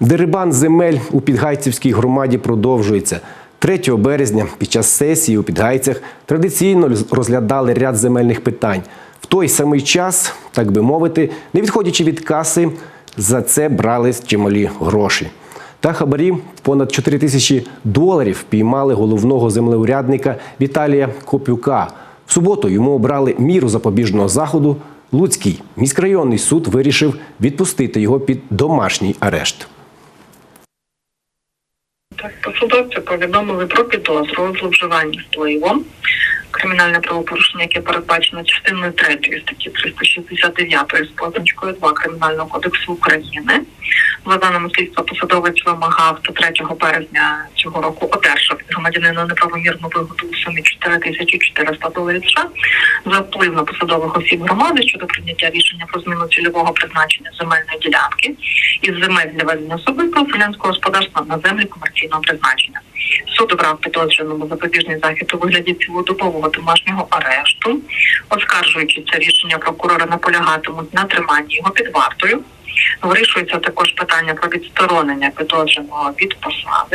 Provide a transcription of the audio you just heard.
Дерибан земель у Підгайцівській громаді продовжується. 3 березня під час сесії у Підгайцях традиційно розглядали ряд земельних питань. В той самий час, так би мовити, не відходячи від каси, за це брали чималі гроші. Та хабарі в понад 4 тисячі доларів піймали головного землеурядника Віталія Копюка. В суботу йому обрали міру запобіжного заходу. Луцький міськрайонний суд вирішив відпустити його під домашній арешт. Так, посадовці повідомили про підозру зловживання впливом. Кримінальне правопорушення, яке передбачено частиною 3 статті 369 з позначкою 2 Кримінального кодексу України. За даними слідства, посадовець вимагав до 3 березня цього року одержав від громадянина неправомірну вигоду у сумі 4400 доларів США за вплив на посадових осіб громади щодо прийняття рішення про зміну цільового призначення земельної ділянки із земель для ведення особистого селянського господарства на землі комерційного призначення. Суд обрав підозрюваному запобіжний захід у вигляді цілодобового домашнього арешту. Оскаржуючи це рішення, прокурори наполягатимуть на триманні його під вартою. Вирішується також питання про відсторонення підозрюваного від посади.